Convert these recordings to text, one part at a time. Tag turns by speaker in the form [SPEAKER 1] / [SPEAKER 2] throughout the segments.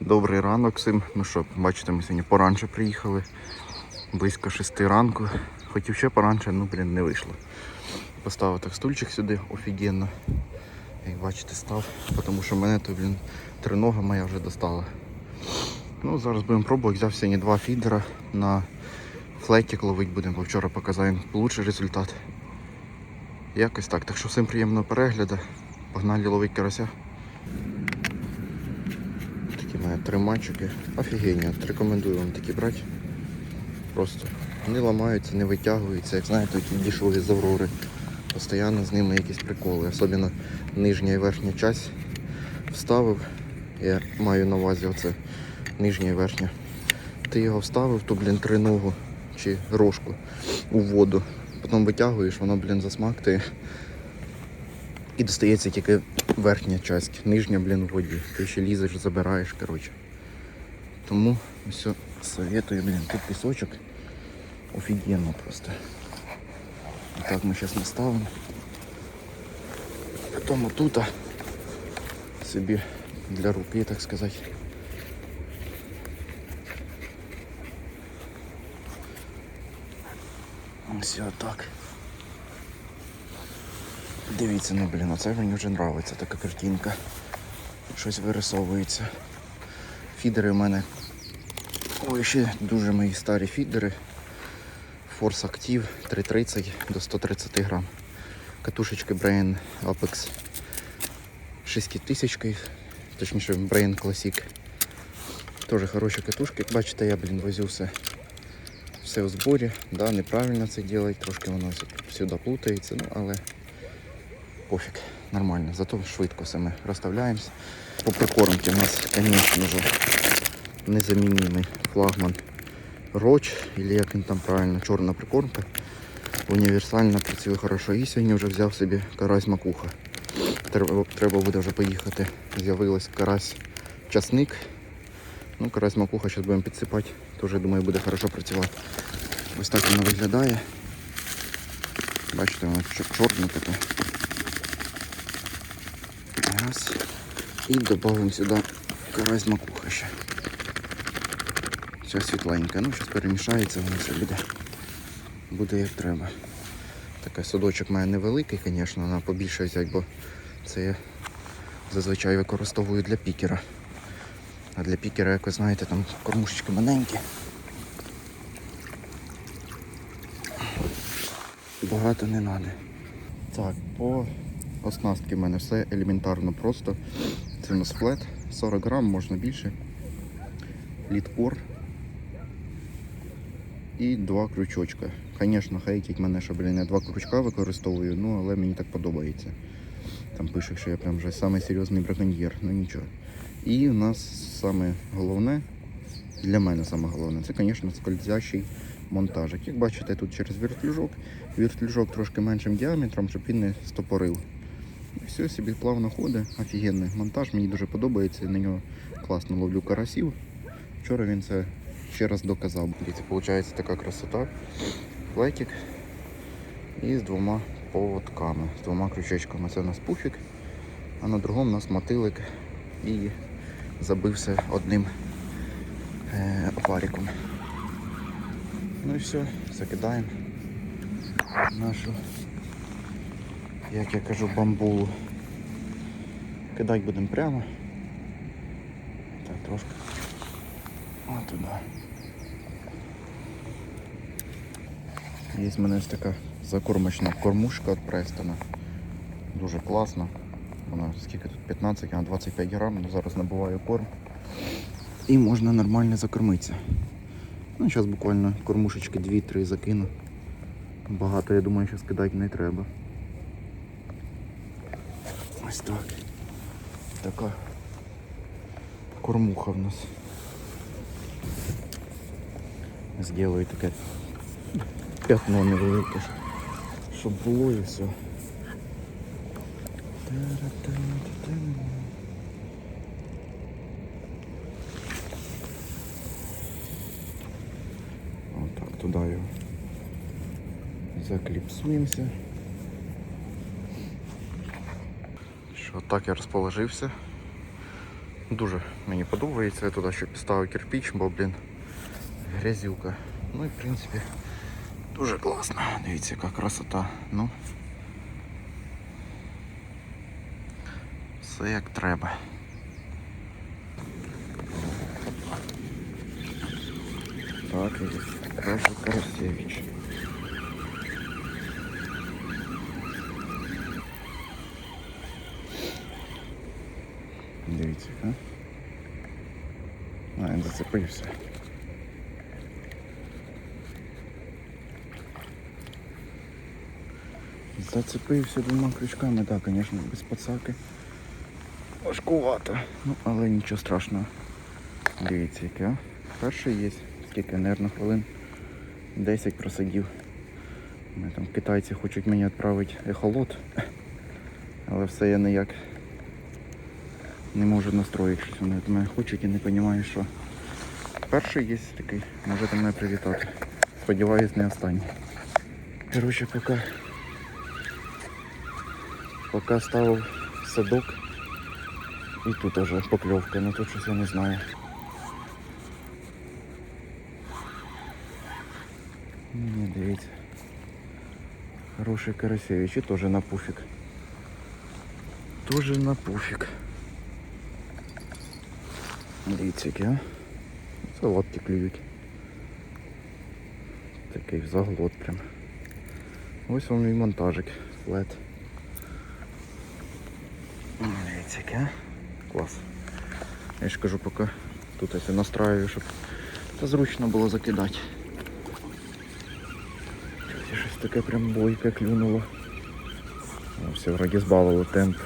[SPEAKER 1] Добрий ранок всім. Ну що, бачите, ми сьогодні поранше приїхали. Близько 6 ранку. Хотів ще поранше, ну блін, не вийшло. Поставив так стульчик сюди офігенно. Як бачите, став, тому що мене то, блін, тринога моя вже достала. Ну, зараз будемо пробувати. Взяв сьогодні два фідера на флетік ловити будемо, бо вчора показаємо лучший результат. Якось так. Так що всім приємного перегляду. Погнали ловити карася. Мене три мальчики. Офігенні, рекомендую вам такі брати. Просто не ламаються, не витягуються, як знаєте, ті дішові з Аврори. Постоянно з ними якісь приколи. Особливо нижня і верхня часть вставив. Я маю на увазі оце нижня і верхня. Ти його вставив, ту, блін, триногу чи рожку у воду. Потім витягуєш, воно, блін, засмактує. І достається тільки верхня часть, нижня, блін, у воді. Ти ще лізеш, забираєш, коротше. Тому все советую, блін, тут пісочок офігенно просто. І так ми зараз наставимо. Потім отут собі для руки, так сказати. Ось так. Дивіться, ну блін, оце мені вже подобається така картинка. Щось вирисовується. Фідери у мене. Ой, ще дуже мої старі фідери. Force Active 330 до 130 грам. Катушечки Brain Apex 6000, точніше Brain Classic. Теж хороші катушки. Бачите, я, блін, возю все, все в зборі. Да, неправильно це робити, трошки воно сюди плутається, ну але пофіг, нормально. Зато швидко все розставляємося. По прикормці у нас, звісно ж, незамінний флагман Роч, або як він там правильно, чорна прикормка. Універсальна, працює хорошо. І сьогодні вже взяв собі карась макуха. Треба, буде вже поїхати. З'явилась карась часник. Ну, карась макуха зараз будемо підсипати. Теж, думаю, буде хорошо працювати. Ось так вона виглядає. Бачите, вона чор- чорна така. Раз. І додамо сюди карась макуха ще. Все світленьке. Ну, зараз перемішається, воно все буде. Буде як треба. Такий садочок має невеликий, звісно, треба побільше взяти, бо це я зазвичай використовую для пікера. А для пікера, як ви знаєте, там кормушечки маленькі. Багато не треба. Так, по оснастки в мене все елементарно просто. Це у нас флет, 40 грам, можна більше. Літкор і два крючочка. Звісно, хейтять мене, що блін, я два крючка використовую, ну але мені так подобається. Там пише, що я прям вже самий серйозний браконьєр, ну нічого. І у нас саме головне, для мене саме головне, це, звісно, скользящий монтажик. Як бачите, тут через вертлюжок. Вертлюжок трошки меншим діаметром, щоб він не стопорив. Все, собі плавно ходить, офігенний монтаж, мені дуже подобається, на нього класно ловлю карасів. Вчора він це ще раз доказав. Дивіться, виходить така красота. Флетик і з двома поводками, з двома крючечками. Це у нас пуфік, а на другому у нас мотилик і забився одним е, опариком. Ну і все, закидаємо нашу, як я кажу, бамбулу. Кидати будемо прямо. Так, трошки. От туди. Є в мене ось така закормочна кормушка від Престона. Дуже класна. Вона скільки тут 15, а 25 грам, ну, зараз набуваю корм. І можна нормально закормитися. Ну, зараз буквально кормушечки 2-3 закину. Багато, я думаю, що скидати не треба. Ось так. Така кормуха в нас. Сделаю таке п'ятно невелике, щоб- щоб було і все. Та-ра-та-та-та. Отак, туди його закліпсуємося. Що так я розположився. Дуже мені подобається. Я туди ще підставив кирпич, бо, блін, грязюка. Ну і в принципі дуже класно. Дивіться, яка красота. Ну. Все як треба. Так, і Зацепився. Зацепився двома крючками, так, звісно, без пацаки. Важкувато. Ну, але нічого страшного. Дивіться, яке. а. Перший є. Скільки, нервно, хвилин 10 просидів. Ми там китайці хочуть мені відправити ехолот. Але все я ніяк не можу настроїти, щось вони мене хочуть і не розумію, що. Перший є такий, можете мене привітати. Сподіваюсь, не останній. Коротше, поки, поки ставив садок, і тут уже покльовка, ну тут щось я не знаю. Ні, дивіться. Хороший Карасевич і теж на пуфік. Тоже на пуфік. Дивіться, які, а? Це лапки клюють. Такий заглот прям. Ось вам і монтажик. Флет. Дивіться. Клас. Я ж кажу, поки тут ось настраюю, щоб та зручно було закидати. Щось- Щось таке прям бойке клюнуло. О, Все вроді збавило темп.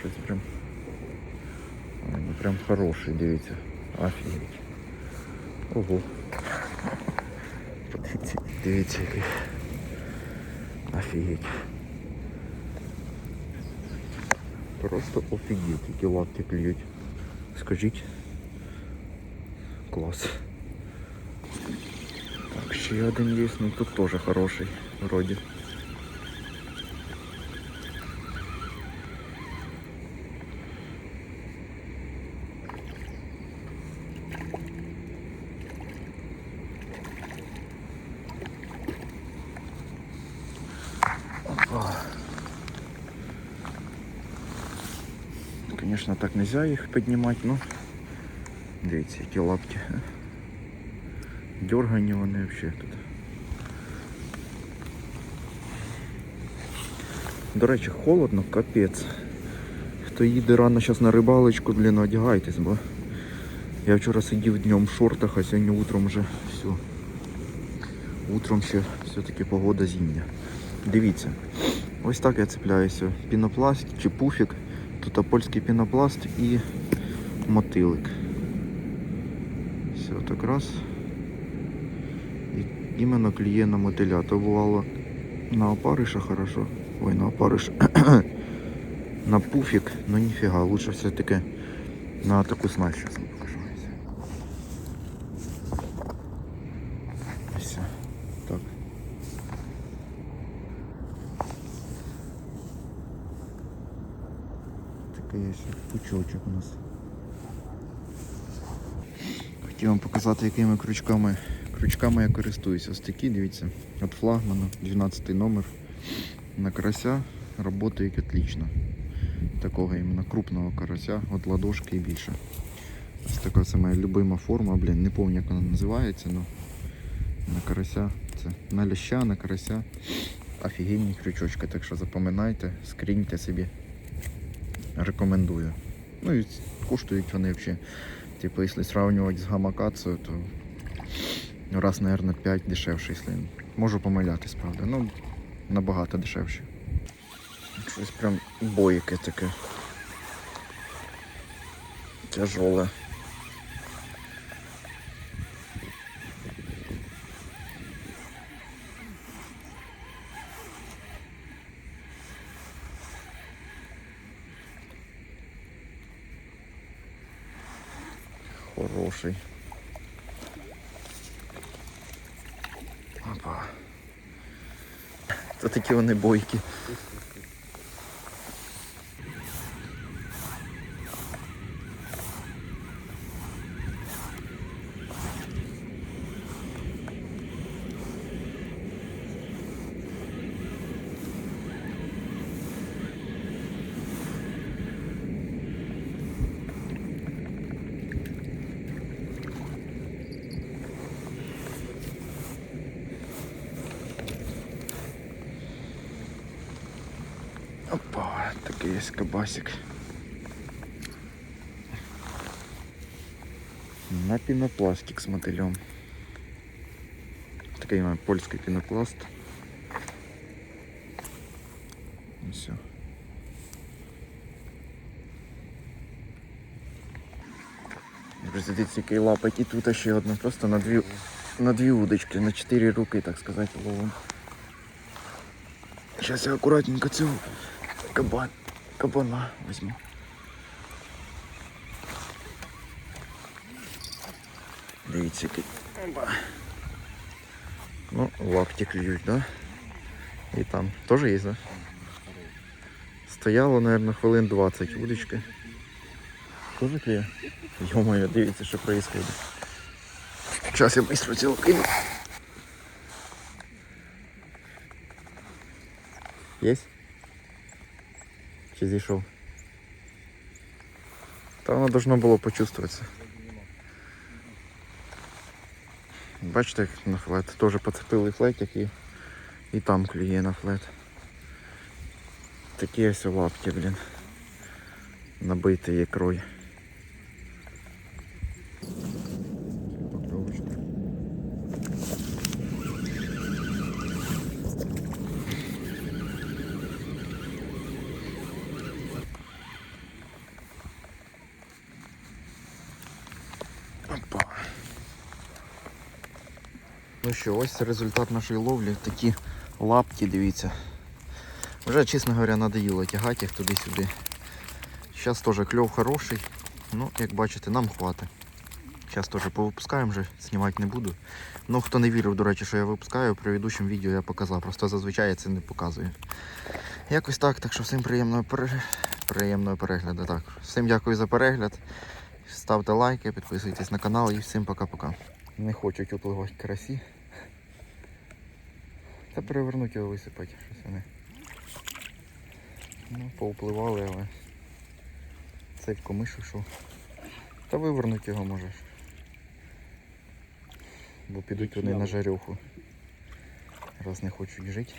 [SPEAKER 1] Щось прям. Ой, ну прям хороший, дивіться. Офігеть. Ого. Подивіться, дивіться який. Офігеть. Просто офігеть, які лапки клюють. Скажіть. Клас. Так, ще один є, ну тут теж хороший, вроді. Конечно, так нельзя их поднимать, но дивіться, які лапки. Дергані вони взагалі тут. До речі, холодно, капець. Хто їде рано зараз на рибалочку, блін, одягайтесь, бо я вчора сидів днем в шортах, а сьогодні утром вже все. Утром ще все-таки погода зимня. Дивіться, ось так я цепляюся. Пінопласт чи пуфік. Тут польський пінопласт і мотилик. Все, так раз. І іменно кліє на мотиля. То бувало на опариша хорошо. Ой, на опариш. на пуфік, ну ніфіга, лучше все-таки на таку снасть зараз покажу. Все. Так. Такий ось пучочок у нас. Хотів вам показати, якими крючками, крючками я користуюся. Ось такі, дивіться, від флагмана, 12 номер. На карася працюють отлично. Такого іменно крупного карася, от ладошки і більше. Ось така це моя любима форма, блін, не пам'ятаю, як вона називається, але на карася, це на ляща, на карася. Офігенні крючочки, так що запам'ятайте, скріньте собі. Рекомендую. Ну і коштують вони взагалі. Типу, якщо сравнювати з гамакацею, то раз, наверное, 5 дешевше, якщо можу помилятись, правда. Ну, набагато дешевше. Щось прям боїке таке. Тяжоле. Хороший. Опа. Це такі вони бойкі. кабасик. На пінопластик з мотилем. Такий у мене польський пінопласт. І все. Друзі, дивіться, який лапик і тут ще одна, просто на дві, на дві удочки, на чотири руки, так сказати, ловим. Зараз я акуратненько цього кабан, кабана візьму. Дивіться, який. Опа. Ну, лапті клюють, да? І там теж є, да? Стояло, мабуть, хвилин 20 удочки. Тоже клює? Ё-моё, дивіться, що происходит. Сейчас я быстро цього кину. Есть? Чи зійшов? Та воно должно було почувствуватися. Бачите, як на флет. Теж поцепили флетик і, і там клює на флет. Такі ось лапки, блін. Набитий ікрою. Покльовочка. Опа. Ну що, ось результат нашої ловлі. Такі лапки, дивіться. Вже, чесно говоря, надоїло тягати їх туди-сюди. Зараз теж кльов хороший. Ну, як бачите, нам хватить. Зараз теж повипускаємо вже, знімати не буду. Ну, хто не вірив, до речі, що я випускаю, при ведучому відео я показав. Просто зазвичай я це не показую. Якось так, так що всім приємного, пере... приємного перегляду. Так. Всім дякую за перегляд. Ставте лайки, підписуйтесь на канал і всім пока-пока. Не хочуть upливати карасі. Та перевернуть його висипати, щось вони. Ну, поупливали, але цей в комиш йшов. Та вивернуть його можеш. Бо підуть вони на жарюху. Раз не хочуть жити.